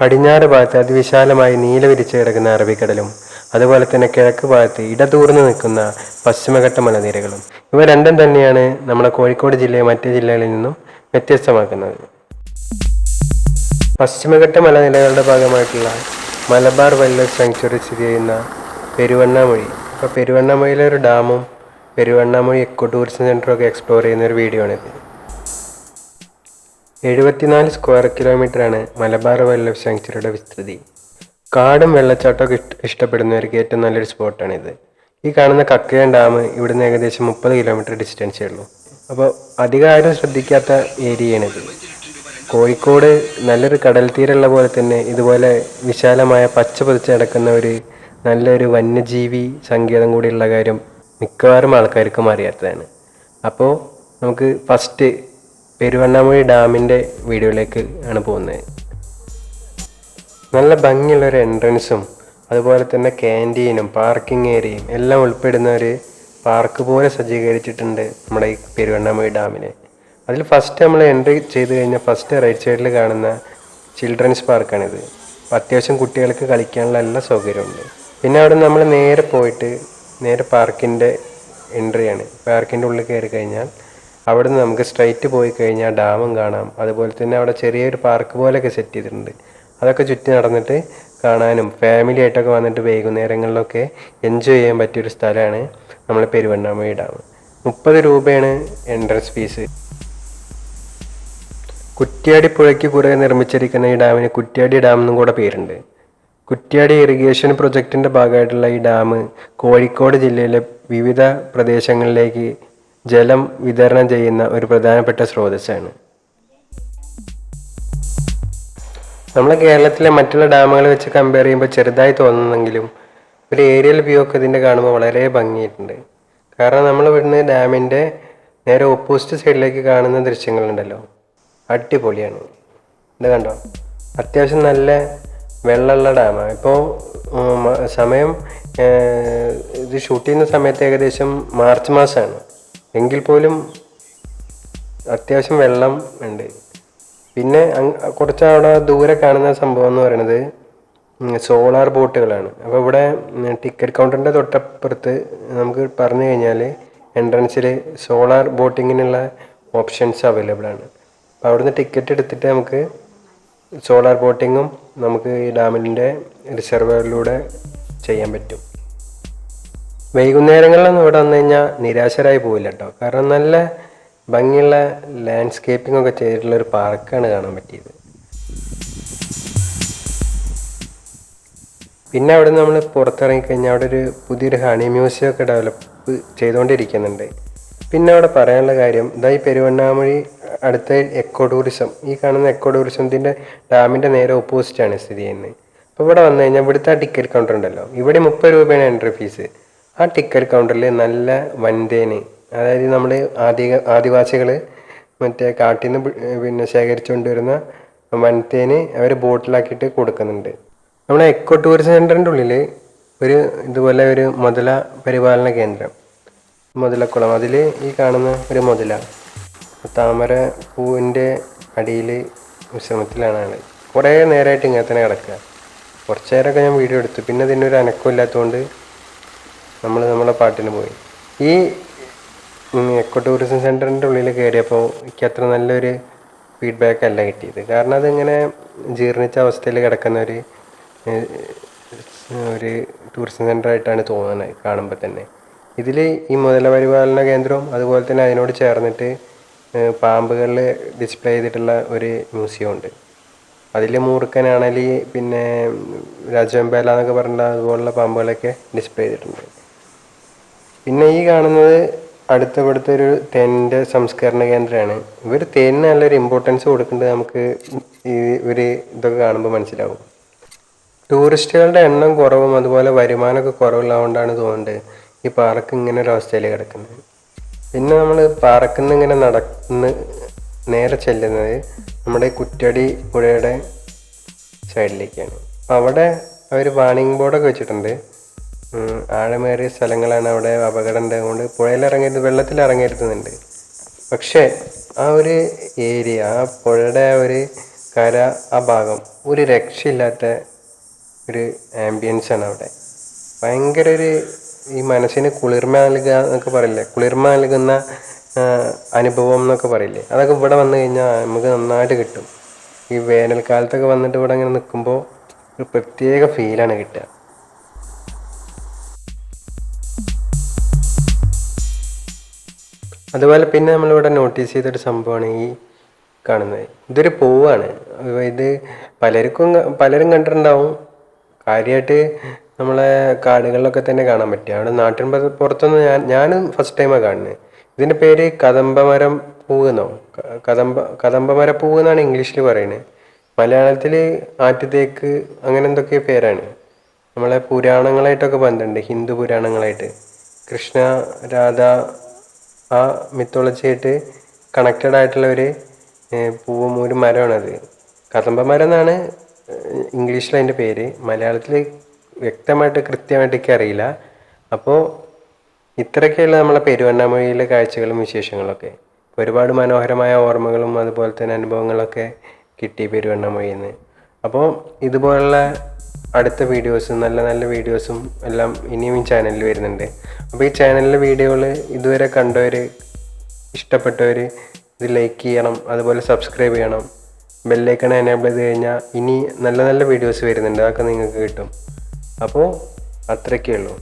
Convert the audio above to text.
പടിഞ്ഞാറ് ഭാഗത്ത് അതിവിശാലമായി നീല വിരിച്ച് കിടക്കുന്ന അറബിക്കടലും അതുപോലെ തന്നെ കിഴക്ക് ഭാഗത്ത് ഇടതൂർന്ന് നിൽക്കുന്ന പശ്ചിമഘട്ട മലനിരകളും. ഇവ രണ്ടും തന്നെയാണ് നമ്മുടെ കോഴിക്കോട് ജില്ലയെ മറ്റ് ജില്ലകളിൽ നിന്നും വ്യത്യസ്തമാക്കുന്നത്. പശ്ചിമഘട്ട മലനിരകളുടെ ഭാഗമായിട്ടുള്ള മലബാർ ലൈഫ് സാങ്ച്വറി സ്ഥിതി ചെയ്യുന്ന പെരുവണ്ണാമൊഴി. അപ്പോൾ പെരുവണ്ണാമൊഴിയിലെ ഒരു ഡാമും പെരുവണ്ണാമൊഴി എക്കോ ടൂറിസം സെന്ററും ഒക്കെ എക്സ്പ്ലോർ ചെയ്യുന്ന ഒരു വീഡിയോ ആണിത്. എഴുപത്തിനാല് സ്ക്വയർ കിലോമീറ്ററാണ് മലബാർ വൈൽഡ് ലൈഫ് സാങ്ച്വറിയുടെ വിസ്തൃതി. കാടും വെള്ളച്ചാട്ടമൊക്കെ ഇഷ്ട ഇഷ്ടപ്പെടുന്നവർക്ക് ഏറ്റവും നല്ലൊരു സ്പോട്ടാണിത് ഈ കാണുന്ന കക്കയം ഡാം ഇവിടുന്ന് ഏകദേശം മുപ്പത് കിലോമീറ്റർ ഡിസ്റ്റൻസേ ഉള്ളൂ. അപ്പോൾ അധികം ആരും ശ്രദ്ധിക്കാത്ത ഏരിയയാണിത്. കോഴിക്കോട് നല്ലൊരു കടൽ തീരമുള്ള പോലെ തന്നെ ഇതുപോലെ വിശാലമായ പച്ച പതിച്ച് കിടക്കുന്ന ഒരു നല്ലൊരു വന്യജീവി സങ്കേതം കൂടിയുള്ള കാര്യം മിക്കവാറും ആൾക്കാർക്കും അറിയാത്തതാണ്. അപ്പോൾ നമുക്ക് ഫസ്റ്റ് പെരുവണ്ണാമൊഴി ഡാമിന്റെ വീഡിയോയിലേക്ക് ആണ് പോകുന്നത്. നല്ല ഭംഗിയുള്ളൊരു എൻട്രൻസും അതുപോലെ തന്നെ ക്യാന്റീനും പാർക്കിംഗ് ഏരിയയും എല്ലാം ഉൾപ്പെടുന്ന ഒരു പാർക്ക് പോലെ സജ്ജീകരിച്ചിട്ടുണ്ട് നമ്മുടെ ഈ പെരുവണ്ണാമൊഴി ഡാമിനെ. അതിൽ ഫസ്റ്റ് നമ്മൾ എൻട്രി ചെയ്ത് കഴിഞ്ഞാൽ ഫസ്റ്റ് റൈറ്റ് സൈഡിൽ കാണുന്ന ചിൽഡ്രൻസ് പാർക്കാണിത് അത്യാവശ്യം കുട്ടികൾക്ക് കളിക്കാനുള്ള എല്ലാ സൗകര്യമുണ്ട് പിന്നെ അവിടെ നമ്മൾ നേരെ പോയിട്ട് നേരെ പാർക്കിന്റെ എൻട്രിയാണ് പാർക്കിന്റെ ഉള്ളിൽ കയറി കഴിഞ്ഞാൽ അവിടെ നിന്ന് നമുക്ക് സ്ട്രൈറ്റ് പോയി കഴിഞ്ഞാൽ ഡാമും കാണാം. അതുപോലെ തന്നെ അവിടെ ചെറിയൊരു പാർക്ക് പോലെയൊക്കെ സെറ്റ് ചെയ്തിട്ടുണ്ട്. അതൊക്കെ ചുറ്റി നടന്നിട്ട് കാണാനും ഫാമിലി ആയിട്ടൊക്കെ വന്നിട്ട് വൈകുന്നേരങ്ങളിലൊക്കെ എൻജോയ് ചെയ്യാൻ പറ്റിയൊരു സ്ഥലമാണ് നമ്മൾ പെരുവണ്ണാമൊഴി ഡാം. മുപ്പത് രൂപയാണ് എൻട്രൻസ് ഫീസ് കുറ്റ്യാടി പുഴയ്ക്ക് കുറേ നിർമ്മിച്ചിരിക്കുന്ന ഈ ഡാമിന് കുറ്റ്യാടി ഡാം എന്നും കൂടെ പേരുണ്ട്. കുറ്റ്യാടി ഇറിഗേഷൻ പ്രൊജക്റ്റിന്റെ ഭാഗമായിട്ടുള്ള ഈ ഡാം കോഴിക്കോട് ജില്ലയിലെ വിവിധ പ്രദേശങ്ങളിലേക്ക് ജലം വിതരണം ചെയ്യുന്ന ഒരു പ്രധാനപ്പെട്ട സ്രോതസ്സാണ്. നമ്മളെ കേരളത്തിലെ മറ്റുള്ള ഡാമുകൾ വെച്ച് കമ്പയർ ചെയ്യുമ്പോൾ ചെറുതായി തോന്നുന്നെങ്കിലും ഒരു ഏരിയൽ വ്യൂ ഒക്കെ ഇതിന്റെ കാണുമ്പോൾ വളരെ ഭംഗിയായിട്ടുണ്ട്. കാരണം നമ്മൾ ഇവിടുന്ന് ഡാമിന്റെ നേരെ ഓപ്പോസിറ്റ് സൈഡിലേക്ക് കാണുന്ന ദൃശ്യങ്ങളുണ്ടല്ലോ. അടിപൊളിയാണ്. ഇത് കണ്ടോ? അത്യാവശ്യം നല്ല വെള്ളമുള്ള ഡാമാണ്. ഇപ്പോൾ സമയം ഇത് ഷൂട്ട് ചെയ്യുന്ന സമയത്ത് ഏകദേശം മാർച്ച് മാസമാണ്. എങ്കിൽ പോലും അത്യാവശ്യം വെള്ളം ഉണ്ട്. പിന്നെ കുറച്ച് അവിടെ ദൂരെ കാണുന്ന സംഭവം എന്ന് പറയുന്നത് സോളാർ ബോട്ടുകളാണ് അപ്പോൾ ഇവിടെ ടിക്കറ്റ് കൗണ്ടറിന്റെ തൊട്ടപ്പുറത്ത് നമുക്ക് പറഞ്ഞു കഴിഞ്ഞാൽ എൻട്രൻസിൽ സോളാർ ബോട്ടിങ്ങിനുള്ള ഓപ്ഷൻസ് അവൈലബിൾ ആണ്. അപ്പോൾ അവിടുന്ന് ടിക്കറ്റ് എടുത്തിട്ട് നമുക്ക് സോളാർ ബോട്ടിങ്ങും നമുക്ക് ഈ ഡാമിന്റെ റിസർവറിലൂടെ ചെയ്യാൻ പറ്റും. വൈകുന്നേരങ്ങളിലൊന്നും ഇവിടെ വന്നു കഴിഞ്ഞാൽ നിരാശരായി പോവില്ല കേട്ടോ കാരണം നല്ല ഭംഗിയുള്ള ലാൻഡ്സ്കേപ്പിംഗ് ഒക്കെ ചെയ്തിട്ടുള്ള ഒരു പാർക്കാണ് കാണാൻ പറ്റിയത്. പിന്നെ അവിടെ നമ്മൾ പുറത്തിറങ്ങിക്കഴിഞ്ഞാൽ അവിടെ ഒരു പുതിയൊരു ഹണി മ്യൂസിയം ഒക്കെ ഡെവലപ്പ് ചെയ്തുകൊണ്ടിരിക്കുന്നുണ്ട് പിന്നെ അവിടെ പറയാനുള്ള കാര്യം ഇതായി പെരുവണ്ണാമൊഴി അടുത്ത എക്കോ ടൂറിസം ഈ കാണുന്ന എക്കോ ടൂറിസത്തിന്റെ ഡാമിന്റെ നേരെ ഓപ്പോസിറ്റാണ് സ്ഥിതി ചെയ്യുന്നത്. അപ്പോൾ ഇവിടെ വന്നു കഴിഞ്ഞാൽ ഇവിടുത്തെ ആ ടിക്കറ്റ് കൗണ്ടർ ഉണ്ടല്ലോ ഇവിടെ മുപ്പത് രൂപയാണ് എൻട്രി ഫീസ് ആ ടിക്കറ്റ് കൗണ്ടറിൽ നല്ല വൻതേന്. അതായത് നമ്മൾ ആദി ആദിവാസികൾ മറ്റേ കാട്ടിൽ നിന്ന് പിന്നെ ശേഖരിച്ചുകൊണ്ട് വരുന്ന വൻതേന് അവർ ബോട്ടിലാക്കിയിട്ട് കൊടുക്കുന്നുണ്ട്. നമ്മുടെ എക്കോ ടൂറിസം സെന്ററിന്റെ ഉള്ളിൽ ഒരു ഇതുപോലെ ഒരു മുതല പരിപാലന കേന്ദ്രം. മുതലക്കുളം. അതിൽ ഈ കാണുന്ന ഒരു മുതല. താമര പൂവിന്റെ അടിയിൽ വിശ്രമത്തിലാണ് ആൾ കുറേ നേരമായിട്ട് ഇങ്ങനെ തന്നെ കിടക്കുക. കുറച്ച് നേരമൊക്കെ ഞാൻ വീഡിയോ എടുത്തു. പിന്നെ ഇതിനൊരു അനക്കം ഇല്ലാത്തതുകൊണ്ട് നമ്മൾ നമ്മളെ പാട്ടിന് പോയി. ഈ എക്കോ ടൂറിസം സെന്ററിന്റെ ഉള്ളിൽ കയറിയപ്പോൾ എനിക്ക് അത്ര നല്ലൊരു ഫീഡ്ബാക്ക് അല്ല കിട്ടിയത്. കാരണം അതിങ്ങനെ ജീർണിച്ച അവസ്ഥയിൽ കിടക്കുന്ന ഒരു ഒരു ടൂറിസം സെന്റർ ആയിട്ടാണ് തോന്നുന്നത് കാണുമ്പോൾ തന്നെ. ഇതിൽ ഈ മുതല പരിപാലന കേന്ദ്രവും അതുപോലെ തന്നെ അതിനോട് ചേർന്നിട്ട് പാമ്പുകളിൽ ഡിസ്പ്ലേ ചെയ്തിട്ടുള്ള ഒരു മ്യൂസിയം ഉണ്ട്. അതിൽ മൂർക്കനാണെങ്കിൽ പിന്നെ രാജവെമ്പേല എന്നൊക്കെ പറഞ്ഞിട്ടുള്ള അതുപോലുള്ള പാമ്പുകളൊക്കെ ഡിസ്പ്ലേ ചെയ്തിട്ടുണ്ട്. പിന്നെ ഈ കാണുന്നത് അടുത്ത ഇവിടുത്തെ ഒരു തേനിന്റെ സംസ്കരണ കേന്ദ്രമാണ്. ഇവർ തേനിന് നല്ലൊരു ഇമ്പോർട്ടൻസ് കൊടുക്കേണ്ടത് നമുക്ക് ഈ ഒരു ഇതൊക്കെ കാണുമ്പോൾ മനസ്സിലാവും. ടൂറിസ്റ്റുകളുടെ എണ്ണം കുറവും അതുപോലെ വരുമാനമൊക്കെ കുറവുള്ളതുകൊണ്ടാണ് തോന്നുന്നത് ഈ പാർക്ക് ഇങ്ങനെ ഒരു അവസ്ഥയിൽ കിടക്കുന്നത്. പിന്നെ നമ്മൾ പാർക്കിൽ നിന്ന് ഇങ്ങനെ നടന്ന് നേരെ ചെല്ലുന്നത് നമ്മുടെ കുറ്റടി പുഴയുടെ സൈഡിലേക്കാണ് അവിടെ അവർ വാണിംഗ് ബോർഡൊക്കെ വെച്ചിട്ടുണ്ട്. ആഴമേറിയ സ്ഥലങ്ങളാണ് അവിടെ അപകടം ഉണ്ടായതുകൊണ്ട് പുഴയിൽ ഇറങ്ങരുത് വെള്ളത്തിൽ ഇറങ്ങരുതുന്നുണ്ട് പക്ഷേ ആ ഒരു ഏരിയ ആ പുഴയുടെ ആ ഒരു കര ആ ഭാഗം ഒരു രക്ഷയില്ലാത്ത ഒരു ആംബിയൻസ് ആണ് അവിടെ. ഭയങ്കര ഒരു ഈ മനസ്സിന് കുളിർമ നൽകുക എന്നൊക്കെ പറയില്ലേ? കുളിർമ നൽകുന്ന അനുഭവം എന്നൊക്കെ പറയില്ലേ? അതൊക്കെ ഇവിടെ വന്നു കഴിഞ്ഞാൽ നമുക്ക് നന്നായിട്ട് കിട്ടും. ഈ വേനൽക്കാലത്തൊക്കെ വന്നിട്ട് ഇവിടെ ഇങ്ങനെ നിൽക്കുമ്പോൾ ഒരു പ്രത്യേക ഫീലാണ് കിട്ടുക. അതുപോലെ പിന്നെ നമ്മളിവിടെ നോട്ടീസ് ചെയ്തൊരു സംഭവമാണ് ഈ കാണുന്നത്. ഇതൊരു പൂവാണ്. ഇത് പലർക്കും പലരും കണ്ടിട്ടുണ്ടാവും. കാര്യമായിട്ട് നമ്മളെ കാടുകളിലൊക്കെ തന്നെ കാണാൻ പറ്റുക അവിടെ നാട്ടിൻ പുറ- പുറത്തൊന്നും ഞാൻ ഞാനും ഫസ്റ്റ് ടൈമാണ് കാണുന്നത്. ഇതിന്റെ പേര് കദംബമരം പൂവ് എന്നോ ക- കദംബ കദംബമര പൂവ് എന്നാണ് ഇംഗ്ലീഷിൽ പറയുന്നത് മലയാളത്തിൽ ആറ്റുതേക്ക് അങ്ങനെ എന്തൊക്കെയോ പേരാണ്. നമ്മളെ പുരാണങ്ങളായിട്ടൊക്കെ ബന്ധമുണ്ട് ഹിന്ദു പുരാണങ്ങളായിട്ട്. കൃഷ്ണ രാധ ആ മിത്തോളജി ആയിട്ട് കണക്റ്റഡ് ആയിട്ടുള്ള ഒരു പൂവും ഒരു മരമാണത് കദംബ മരം എന്നാണ് ഇംഗ്ലീഷിൽ അതിന്റെ പേര്. മലയാളത്തിൽ വ്യക്തമായിട്ട് കൃത്യമായിട്ട് എനിക്ക് അറിയില്ല. അപ്പോൾ ഇത്രയൊക്കെയുള്ള നമ്മളെ പെരുവണ്ണാമൊഴിയിലെ കാഴ്ചകളും വിശേഷങ്ങളൊക്കെ. ഒരുപാട് മനോഹരമായ ഓർമ്മകളും അതുപോലെ തന്നെ അനുഭവങ്ങളൊക്കെ കിട്ടി പെരുവണ്ണാമൊഴിയിൽ നിന്ന് അപ്പോൾ ഇതുപോലുള്ള അടുത്ത വീഡിയോസും നല്ല നല്ല വീഡിയോസും എല്ലാം ഇനിയും ഈ ചാനലിൽ വരുന്നുണ്ട്. അപ്പോൾ ഈ ചാനലിലെ വീഡിയോകൾ ഇതുവരെ കണ്ടവർ ഇഷ്ടപ്പെട്ടവർ ഇത് ലൈക്ക് ചെയ്യണം അതുപോലെ സബ്സ്ക്രൈബ് ചെയ്യണം. ബെല്ലൈക്കൺ എനേബിൾ ചെയ്ത് കഴിഞ്ഞാൽ ഇനി നല്ല നല്ല വീഡിയോസ് വരുന്നുണ്ട്. അതൊക്കെ നിങ്ങൾക്ക് കിട്ടും. അപ്പോൾ അത്രയ്ക്കേ ഉള്ളൂ